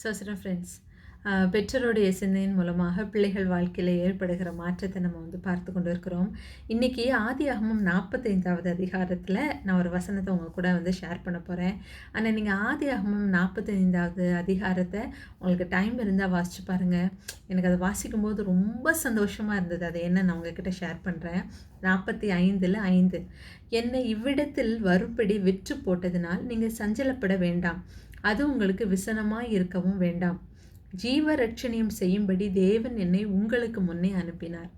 சோசன friends பெற்றோருடைய சிந்தனையின் மூலமாக பிள்ளைகள் வாழ்க்கையில் ஏற்படுகிற மாற்றத்தை நம்ம வந்து பார்த்து கொண்டு இருக்கிறோம். இன்றைக்கி ஆதி அகமம் நாற்பத்தைந்தாவது அதிகாரத்தில் நான் ஒரு வசனத்தை உங்கள் கூட வந்து ஷேர் பண்ண போகிறேன் ஆனால் நீங்கள் ஆதி அகமம் நாற்பத்தைந்தாவது அதிகாரத்தை உங்களுக்கு டைம் இருந்தால் வாசித்து பாருங்கள் எனக்கு அதை வாசிக்கும்போது ரொம்ப சந்தோஷமாக இருந்தது. அது என்ன நான் உங்ககிட்ட ஷேர் பண்ணுறேன் நாற்பத்தி ஐந்தில் ஐந்து. என்னை இவ்விடத்தில் வரும்படி விற்று போட்டதினால் நீங்கள் சஞ்சலப்பட வேண்டாம். அது உங்களுக்கு விசனமாய் இருக்கவும் வேண்டாம். ஜீவ ரட்சணியம் செய்யும்படி தேவன் என்னை உங்களுக்கு முன்னே அனுப்பினார்.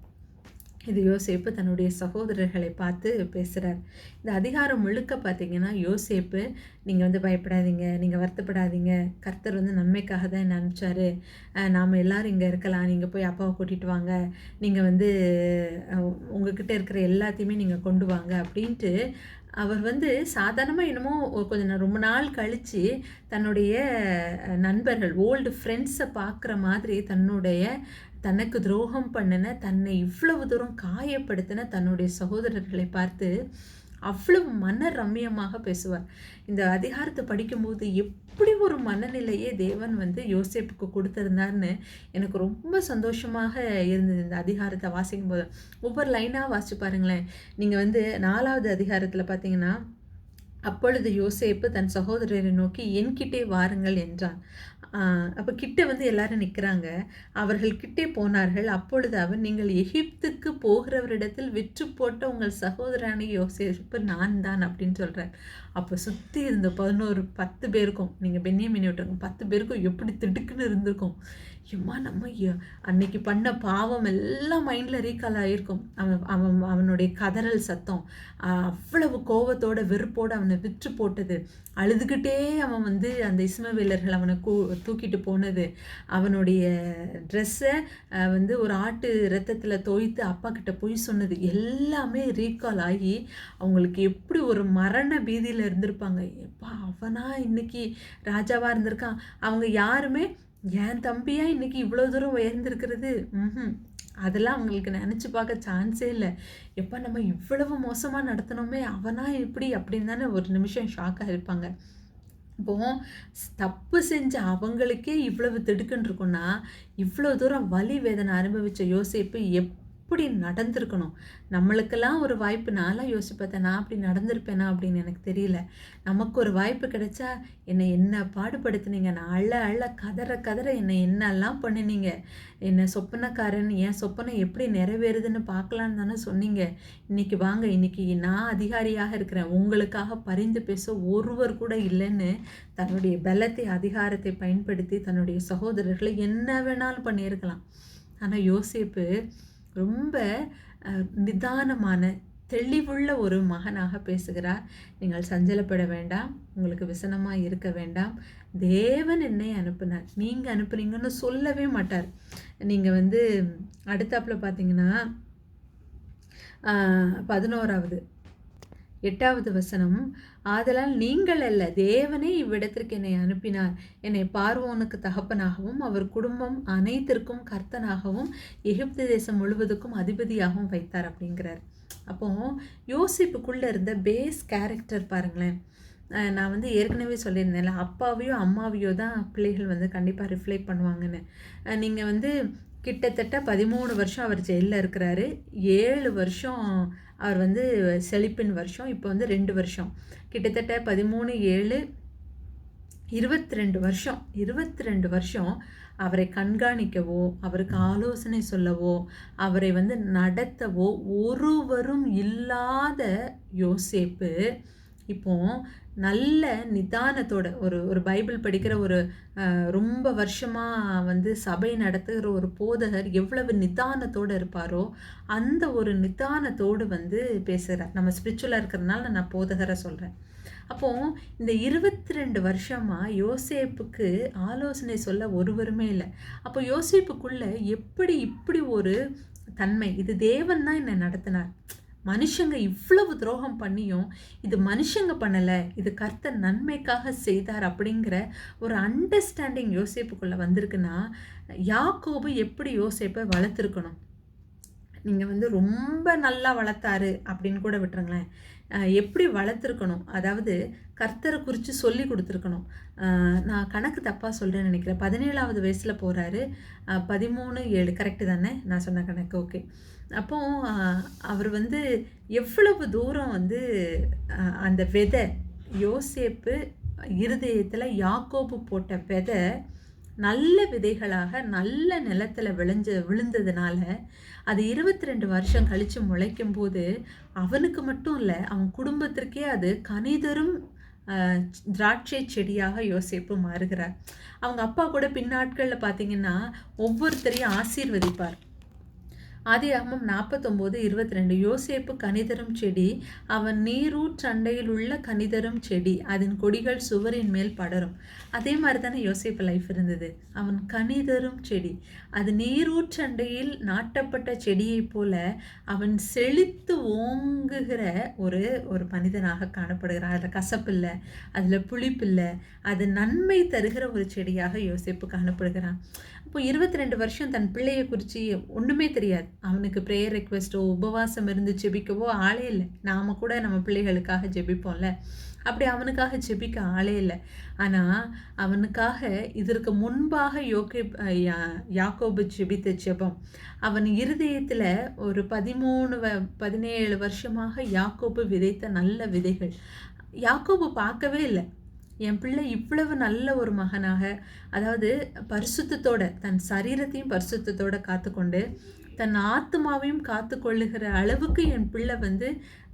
இது யோசேப்பு தன்னுடைய சகோதரர்களை பார்த்து பேசுகிறார் இந்த அதிகாரம் முழுக்க பார்த்தீங்கன்னா யோசேப்பு நீங்கள் வந்து பயப்படாதீங்க நீங்கள் வருத்தப்படாதீங்க. கர்த்தர் வந்து நன்மைக்காக தான் என்ன அனுப்பிச்சாரு. நாம் எல்லோரும் இங்கே இருக்கலாம். நீங்கள் போய் அப்பாவை கூட்டிகிட்டு வாங்க. நீங்கள் வந்து உங்ககிட்ட இருக்கிற எல்லாத்தையுமே நீங்கள் கொண்டு வாங்க. அப்படின்ட்டு அவர் வந்து சாதாரணமாக என்னமோ கொஞ்சம் ரொம்ப நாள் கழித்து தன்னுடைய நண்பர்கள் ஓல்டு ஃப்ரெண்ட்ஸை பார்க்குற மாதிரி தன்னுடைய தனக்கு துரோகம் பண்ணின தன்னை இவ்வளவு தூரம் காயப்படுத்தின தன்னுடைய சகோதரர்களை பார்த்து அவ்வளவு மன ரம்மியமாக பேசுவார். இந்த அதிகாரத்தை படிக்கும்போது எப்படி ஒரு மனநிலையே தேவன் வந்து யோசிப்புக்கு கொடுத்துருந்தார்னு எனக்கு ரொம்ப சந்தோஷமாக இருந்தது இந்த அதிகாரத்தை வாசிக்கும் போது ஒவ்வொரு லைனாக வாசிச்சு பாருங்களேன். நீங்கள் வந்து நாலாவது அதிகாரத்தில் பார்த்தீங்கன்னா அப்பொழுது யோசேப்பு தன் சகோதரரை நோக்கி என்கிட்டே வாருங்கள் என்றான். அப்போ கிட்டே வந்து எல்லாரும் நிற்கிறாங்க அவர்கள் கிட்டே போனார்கள். அப்பொழுது அவர் நீங்கள் எகிப்துக்கு போகிறவரிடத்தில் விற்று போட்ட உங்கள் சகோதரான யோசிப்பு நான் தான் அப்படின்னு சொல்கிறார் அப்போ சுற்றி இருந்த பதினோரு பத்து பேருக்கும் நீங்கள் பென்னியமினி விட்டுருங்க பத்து பேருக்கும் எப்படி திடுக்குன்னு இருந்திருக்கும். எம்மா நம்ம அன்னைக்கு பண்ண பாவம் எல்லாம் மைண்டில் ரீகால் ஆகிருக்கும் அவன் அவன் அவனுடைய கதறல் சத்தம் அவ்வளவு கோவத்தோட வெறுப்போடு அவனை விற்று போட்டது. அழுதுகிட்டே அவன் வந்து அந்த இஸ்மவேலர்கள் அவனை கூ தூக்கிட்டு போனது. அவனுடைய ட்ரெஸ்ஸை வந்து ஒரு ஆட்டு ரத்தத்தில் தோய்த்து அப்பா கிட்ட போய் சொன்னது. எல்லாமே ரீகால் ஆகி அவங்களுக்கு எப்படி ஒரு மரண பீதியில் இருந்திருப்பாங்க. எப்பா அவனா இன்னைக்கு ராஜாவாக இருந்திருக்கான். அவங்க யாருமே என் தம்பியா இன்னைக்கு இவ்வளோ தூரம் உயர்ந்திருக்கிறது? ம் அதெல்லாம் அவங்களுக்கு நினச்சி பார்க்க சான்ஸே இல்லை. எப்போ நம்ம இவ்வளவு மோசமாக நடத்தினோமே அவனா இப்படி அப்படின்னு தானே ஒரு நிமிஷம் ஷாக்காக இருப்பாங்க. இப்போ தப்பு செஞ்ச அவங்களுக்கே இவ்வளவு திடுக்குன்னு இருக்குன்னா இவ்வளோ தூரம் வலி வேதனை அனுபவித்த யோசிப்பு எப் எப்படி நடந்திருக்கணும். நம்மளுக்கெல்லாம் ஒரு வாய்ப்பு நான்லாம் யோசிப்பேன் நான் அப்படி நடந்திருப்பேனா? அப்படின்னு எனக்கு தெரியல. நமக்கு ஒரு வாய்ப்பு கிடைச்சா என்னை என்ன பாடுபடுத்துனீங்க? நான் அள்ள அள்ள கதற கதற என்னை என்னெல்லாம் பண்ணினீங்க? என்னை சொப்பனக்காரன் என் சொப்பனை எப்படி நிறைவேறுதுன்னு பார்க்கலான்னு தானே சொன்னீங்க. இன்னைக்கு வாங்க இன்னைக்கு நான் அதிகாரியாக இருக்கிறேன். உங்களுக்காக பரிந்து பேச ஒருவர் கூட இல்லைன்னு தன்னுடைய பலத்தை அதிகாரத்தை பயன்படுத்தி தன்னுடைய சகோதரர்களை என்ன வேணாலும் பண்ணியிருக்கலாம். ஆனால் யோசிப்பு ரொம்ப நிதானமான தெளிவுள்ள ஒரு மகனாக பேசுகிறார். நீங்கள் சஞ்சலப்பட வேண்டாம். உங்களுக்கு விசனமாக இருக்க வேண்டாம். தேவன் என்னை அனுப்புனார். நீங்கள் அனுப்புனீங்கன்னு சொல்லவே மாட்டார். நீங்கள் வந்து அடுத்தாப்பில் பார்த்தீங்கன்னா பதினோராவது. எட்டாவது வசனம் ஆதலால் நீங்கள் அல்ல தேவனே இவ்விடத்திற்கு என்னை அனுப்பினார். என்னை பார்வோனுக்கு தகப்பனாகவும் அவர் குடும்பம் அனைத்திற்கும் கர்த்தனாகவும் எகிப்து தேசம் முழுவதுக்கும் அதிபதியாகவும் வைத்தார் அப்படிங்கிறார். அப்போ யோசிப்புக்குள்ளே இருந்த பேஸ் கேரக்டர் பாருங்களேன். நான் வந்து ஏற்கனவே சொல்லியிருந்தேன்ல அப்பாவையோ அம்மாவையோ தான் பிள்ளைகள் வந்து கண்டிப்பாக ரிஃப்ளெக்ட் பண்ணுவாங்கன்னு. நீங்கள் வந்து கிட்டத்தட்ட பதிமூணு வருஷம் அவர் ஜெயிலில் இருக்கிறாரு. ஏழு வருஷம் அவர் வந்து செழிப்பின் வருஷம். இப்போ வந்து ரெண்டு வருஷம். கிட்டத்தட்ட பதிமூணு ஏழு இருபத்தி ரெண்டு வருஷம். இருபத்தி ரெண்டு வருஷம் அவரை கண்காணிக்கவோ அவருக்கு ஆலோசனை சொல்லவோ அவரை வந்து நடத்தவோ ஒருவரும் இல்லாத யோசேப்பு இப்போ நல்ல நிதானத்தோட ஒரு ஒரு பைபிள் படிக்கிற ஒரு ரொம்ப வருஷமாக வந்து சபை நடத்துகிற ஒரு போதகர் எவ்வளவு நிதானத்தோடு இருப்பாரோ அந்த ஒரு நிதானத்தோடு வந்து பேசுகிறார் நம்ம ஸ்பிரிச்சுவலாக இருக்கிறதுனால நான் போதகரை சொல்கிறேன் அப்போது இந்த இருபத்தி ரெண்டு வருஷமாக யோசேப்புக்கு ஆலோசனை சொல்ல ஒருவருமே இல்லை. அப்போ யோசேப்புக்குள்ளே எப்படி இப்படி ஒரு தன்மை இது தேவன் தான் என்னை நடத்தினார். மனுஷங்க இவ்வளவு துரோகம் பண்ணியும் இது மனுஷங்க பண்ணலை இது கர்த்த நன்மைக்காக செய்தார் அப்படிங்கிற ஒரு அண்டர்ஸ்டாண்டிங் யோசிப்புக்குள்ளே வந்திருக்குன்னா யாக்கோபு எப்படி யோசிப்பை வளர்த்துருக்கணும்? நீங்கள் வந்து ரொம்ப நல்லா வளர்த்தாரு அப்படின்னு கூட விட்டுருங்களேன். எப்படி வளர்த்துருக்கணும்? அதாவது கர்த்தரை குறித்து சொல்லி கொடுத்துருக்கணும். நான் கணக்கு தப்பாக சொல்கிறேன்னு நினைக்கிறேன். பதினேழாவது வயசில் போகிறாரு பதிமூணு ஏழு. கரெக்டு தானே? நான் சொன்ன கணக்கு. ஓகே அப்போ அவர் வந்து எவ்வளவு தூரம் வந்து அந்த விதை யோசேப்பு இருதயத்தில் யாக்கோபு போட்ட விதை நல்ல விதைகளாக நல்ல நிலத்தில் விளைஞ்ச விழுந்ததுனால அது இருபத்தி ரெண்டு வருஷம் கழித்து முளைக்கும் போது அவனுக்கு மட்டும் இல்லை அவன் குடும்பத்திற்கே அது கனிதரும் திராட்சை செடியாக யோசிப்பு மாறுகிறார். அவங்க அப்பா கூட பின்னாட்களில் பார்த்தீங்கன்னா ஒவ்வொருத்தரையும் ஆசீர்வதிப்பார். ஆதியாகமம் நாற்பத்தொம்போது இருபத்தி ரெண்டு யோசேப்பு கனிதரும் செடி அவன் நீரூற்றண்டையில் உள்ள கனிதரும் செடி அதன் கொடிகள் சுவரின் மேல் படரும். அதே மாதிரி தானே யோசேப்பு லைஃப் இருந்தது. அவன் கனிதரும் செடி. அது நீரூற்றண்டையில் நாட்டப்பட்ட செடியைப் போல அவன் செழித்து ஓங்குகிற ஒரு ஒரு மனிதனாக காணப்படுகிறான். அதில் கசப்பில்லை அதில் புளிப்பில்லை. அது நன்மை தருகிற ஒரு செடியாக யோசிப்பு காணப்படுகிறான். இப்போ இருபத்தி ரெண்டு வருஷம் தன் பிள்ளையை குறித்து ஒன்றுமே தெரியாது. அவனுக்கு ப்ரேயர் ரெக்வெஸ்ட்டோ உபவாசம் இருந்து ஜெபிக்கவோ ஆளே இல்லை. நாம் கூட நம்ம பிள்ளைகளுக்காக ஜெபிப்போம்ல. அப்படி அவனுக்காக ஜெபிக்க ஆளே இல்லை. ஆனால் அவனுக்காக இதற்கு முன்பாக யோகே யாக்கோபு ஜெபித்த ஜெபம். அவன் இருதயத்தில் ஒரு பதிமூணு வ பதினேழு வருஷமாக யாக்கோபு விதைத்த நல்ல விதைகள். யாக்கோபு பார்க்கவே இல்லை. என் பிள்ளை இவ்வளவு நல்ல ஒரு மகனாக அதாவது பரிசுத்தத்தோட தன் சரீரத்தையும் பரிசுத்தத்தோட காத்துக்கொண்டு தன் ஆத்மாவையும் காத்து கொள்ளுகிற அளவுக்கு என் பிள்ளை வந்து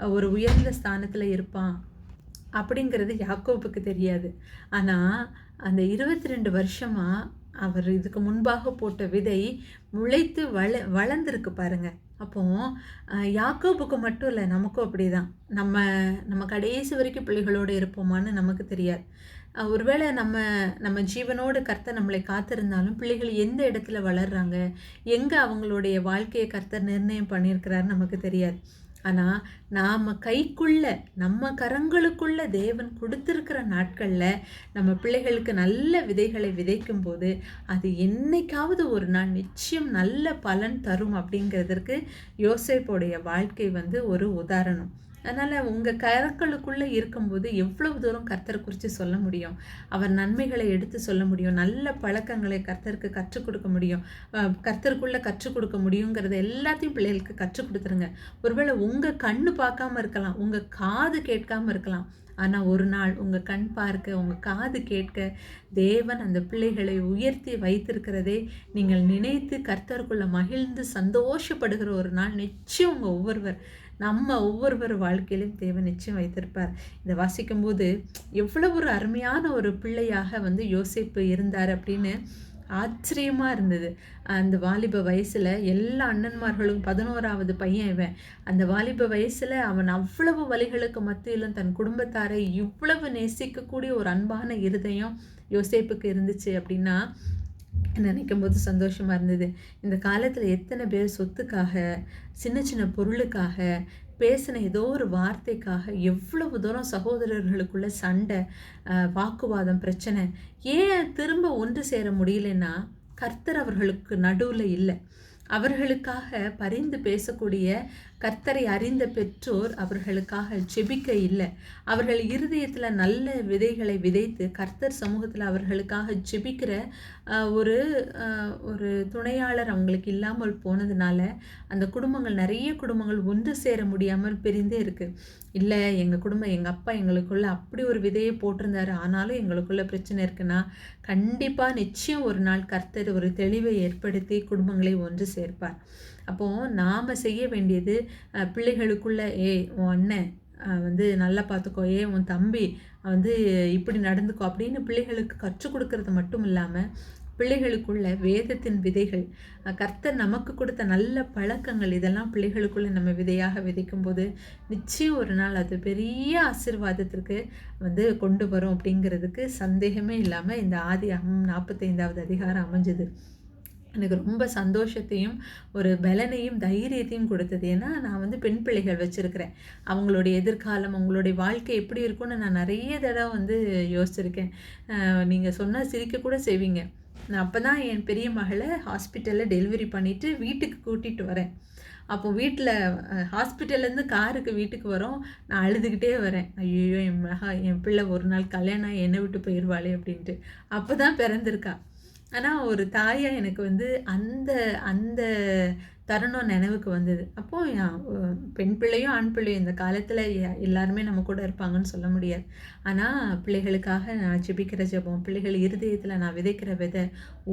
ஒரு உயர்ந்த ஸ்தானத்தில் இருப்பான். அப்படிங்கிறது யாக்கோப்புக்கு தெரியாது. ஆனால் அந்த இருபத்தி ரெண்டு வருஷமாக அவர் இதுக்கு முன்பாக போட்ட விதை முளைத்து வள வளர்ந்துருக்கு பாருங்கள் அப்போது யாக்கோபுக்கு மட்டும் இல்லை நமக்கும் அப்படி தான் நம்ம நம்ம கடைசி வரைக்கும் பிள்ளைகளோடு இருப்போமான்னு நமக்கு தெரியாது. ஒருவேளை நம்ம நம்ம ஜீவனோடு கர்த்தர் நம்மளை காத்திருந்தாலும் பிள்ளைகள் எந்த இடத்துல வளர்கிறாங்க எங்கே அவங்களுடைய வாழ்க்கையை கர்த்தர் நிர்ணயம் பண்ணியிருக்கிறாருன்னு நமக்கு தெரியாது. ஆனால் நாம் கைக்குள்ள நம்ம கரங்களுக்குள்ள தேவன் கொடுத்துருக்கிற நாட்களில் நம்ம பிள்ளைகளுக்கு நல்ல விதைகளை விதைக்கும் போது அது என்னைக்காவது ஒரு நாள் நிச்சயம் நல்ல பலன் தரும் அப்படிங்கிறதுக்கு யோசிப்போடைய வாழ்க்கை வந்து ஒரு உதாரணம். அதனால் உங்கள் கரக்களுக்குள்ளே இருக்கும்போது எவ்வளவு தூரம் கர்த்தரை குறித்து சொல்ல முடியும்? அவர் நன்மைகளை எடுத்து சொல்ல முடியும். நல்ல பழக்கங்களை கர்த்தருக்கு கற்றுக் கொடுக்க முடியும். கர்த்தருக்குள்ளே கற்றுக் கொடுக்க முடியுங்கிறத எல்லாத்தையும் பிள்ளைகளுக்கு கற்றுக் கொடுத்துருங்க. ஒருவேளை உங்கள் கண்ணு பார்க்காம இருக்கலாம். உங்கள் காது கேட்காம இருக்கலாம். ஆனால் ஒரு நாள் உங்கள் கண் பார்க்க உங்கள் காது கேட்க தேவன் அந்த பிள்ளைகளை உயர்த்தி வைத்திருக்கிறதே நீங்கள் நினைத்து கர்த்தருக்குள்ளே மகிழ்ந்து சந்தோஷப்படுகிற ஒரு நாள் நிச்சயம் உங்கள் ஒவ்வொருவர் நம்ம ஒவ்வொருவர் வாழ்க்கையிலும் தேவை நிச்சயம் வைத்திருப்பார். இதை வாசிக்கும்போது எவ்வளவு ஒரு அருமையான ஒரு பிள்ளையாக வந்து யோசிப்பு இருந்தார் அப்படின்னு ஆச்சரியமாக இருந்தது. அந்த வாலிப வயசில் எல்லா அண்ணன்மார்களும் பதினோராவது பையன் இவன். அந்த வாலிப வயசில் அவன் அவ்வளவு வழிகளுக்கு மத்தியிலும் தன் குடும்பத்தாரை இவ்வளவு நேசிக்கக்கூடிய ஒரு அன்பான இருதயம் யோசேப்புக்கு இருந்துச்சு அப்படின்னா நினைக்கும் போது சந்தோஷமாக இருந்தது. இந்த காலத்தில் எத்தனை பேர் சொத்துக்காக சின்ன சின்ன பொருளுக்காக பேசின ஏதோ ஒரு வார்த்தைக்காக எவ்வளவு தூரம் சகோதரர்களுக்குள்ள சண்டை வாக்குவாதம் பிரச்சனை ஏன் திரும்ப ஒன்று சேர முடியலன்னா கர்த்தர் அவர்களுக்கு நடுவில் இல்லை. அவர்களுக்காக பரிந்து பேசக்கூடிய கர்த்தரை அறிந்த பெற்றோர் அவர்களுக்காக ஜெபிக்க இல்லை அவர்கள் இருதயத்தில் நல்ல விதைகளை விதைத்து கர்த்தர் சமூகத்தில் அவர்களுக்காக ஜெபிக்கிற ஒரு ஒரு துணையாளர் அவங்களுக்கு இல்லாமல் போனதுனால அந்த குடும்பங்கள் நிறைய குடும்பங்கள் ஒன்று சேர முடியாமல் பிரிந்தே இருக்குது இல்லை எங்கள் குடும்பம் எங்கள் அப்பா எங்களுக்குள்ளே அப்படி ஒரு விதையை போட்டிருந்தாரு. ஆனாலும் எங்களுக்குள்ள பிரச்சனை இருக்குன்னா கண்டிப்பாக நிச்சயம் ஒரு நாள் கர்த்தர் ஒரு தெளிவை ஏற்படுத்தி குடும்பங்களை ஒன்று சேர்ப்பார். அப்போது நாம் செய்ய வேண்டியது பிள்ளைகளுக்குள்ள ஏ உன் அண்ணன் வந்து நல்லா பார்த்துக்கோ ஏ உன் தம்பி வந்து இப்படி நடந்துக்கோ அப்படின்னு பிள்ளைகளுக்கு கற்றுக் கொடுக்கறது மட்டும் இல்லாமல் பிள்ளைகளுக்குள்ள வேதத்தின் விதைகள் கர்த்தர் நமக்கு கொடுத்த நல்ல பழக்கங்கள் இதெல்லாம் பிள்ளைகளுக்குள்ள நம்ம விதையாக விதைக்கும் போது நிச்சயம் ஒரு நாள் அது பெரிய ஆசிர்வாதத்திற்கு வந்து கொண்டு வரும் அப்படிங்கிறதுக்கு சந்தேகமே இல்லாமல் இந்த ஆதி நாற்பத்தைந்தாவது அதிகாரம் அமைஞ்சது. எனக்கு ரொம்ப சந்தோஷத்தையும் ஒரு பலனையும் தைரியத்தையும் கொடுத்தது. ஏன்னா நான் வந்து பெண் பிள்ளைகள் வச்சுருக்கிறேன். அவங்களுடைய எதிர்காலம் அவங்களுடைய வாழ்க்கை எப்படி இருக்கும்னு நான் நிறைய தடவை வந்து யோசிச்சிருக்கேன். நீங்கள் சொன்னால் சிரிக்க கூட செய்வீங்க. நான் அப்போ தான் என் பெரிய மகளை ஹாஸ்பிட்டலில் டெலிவரி பண்ணிவிட்டு வீட்டுக்கு கூட்டிகிட்டு வரேன். அப்போ வீட்டில் ஹாஸ்பிட்டல்லேருந்து காருக்கு வீட்டுக்கு வரோம். நான் அழுதுகிட்டே வரேன். ஐயோ என் மகா என் பிள்ளை ஒரு நாள் கல்யாணம் என்னை விட்டு போயிடுவாளே அப்படின்ட்டு. அப்போ தான் பிறந்திருக்கா. ஆனால் ஒரு தாயாக எனக்கு வந்து அந்த அந்த தருணம் நினைவுக்கு வந்தது. அப்போது பெண் பிள்ளையும் ஆண் பிள்ளையும் இந்த காலத்தில் எல்லாருமே நம்ம கூட இருப்பாங்கன்னு சொல்ல முடியாது. ஆனால் பிள்ளைகளுக்காக நான் ஜெபிக்கிற ஜெபம் பிள்ளைகள் இருதயத்தில் நான் விதைக்கிற விதை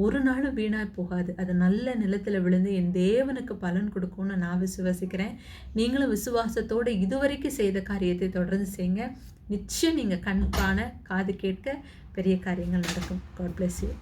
ஒரு நாளும் வீணாக போகாது. அது நல்ல நிலத்தில் விழுந்து என் தேவனுக்கு பலன் கொடுக்கும்னு நான் விசுவாசிக்கிறேன். நீங்களும் விசுவாசத்தோடு இதுவரைக்கும் செய்த காரியத்தை தொடர்ந்து செய்யுங்க நிச்சயம் நீங்கள் கண் காண காது கேட்க பெரிய காரியங்கள் நடக்கும். God bless you